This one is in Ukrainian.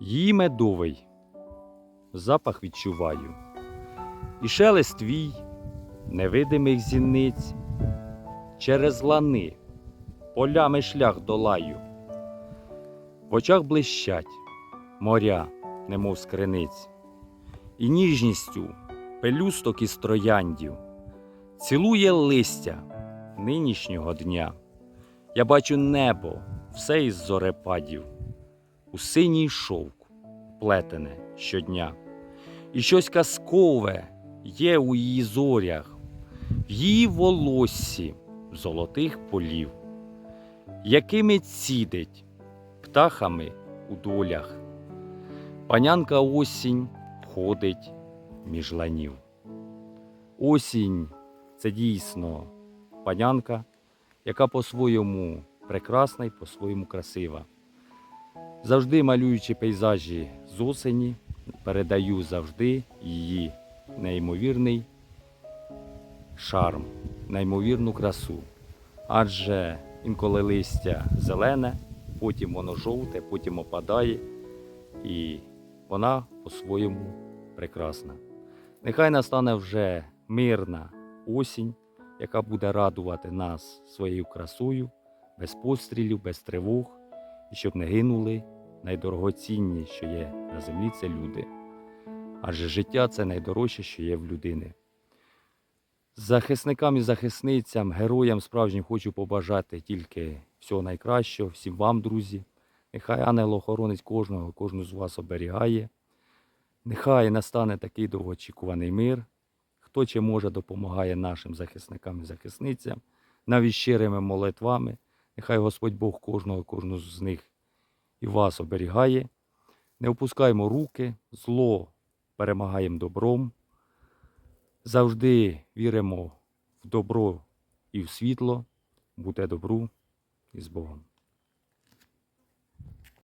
Її медовий, запах відчуваю. І шелест твій, невидимих зіниць, через лани, полями шлях долаю. В очах блищать моря, немов з криниць, і ніжністю пелюсток із трояндів цілує листя нинішнього дня. Я бачу небо, все із зорепадів, у синій шовк плетене щодня. І щось казкове є у її зорях, в її волоссі золотих полів, якими цідить птахами у долях. Панянка осінь ходить між ланів. Осінь це дійсно панянка, яка по-своєму прекрасна і по-своєму красива. Завжди малюючи пейзажі з осені, передаю завжди її неймовірний шарм, неймовірну красу. Адже інколи листя зелене, потім воно жовте, потім опадає, і вона по-своєму прекрасна. Нехай настане вже мирна осінь, яка буде радувати нас своєю красою, без пострілів, без тривог, і щоб не гинули найдорогоцінні, що є на землі, це люди. Адже життя це найдорожче, що є в людини. Захисникам і захисницям, героям справжнім хочу побажати тільки всього найкращого, всім вам, друзі. Нехай ангел-охоронець кожного, кожну з вас оберігає. Нехай настане такий довгоочікуваний мир. Хто чи може допомагає нашим захисникам і захисницям, навіть щирими молитвами. Нехай Господь Бог кожного, кожного з них і вас оберігає. Не опускаємо руки, зло перемагаємо добром. Завжди віримо в добро і в світло. Буде добру і з Богом.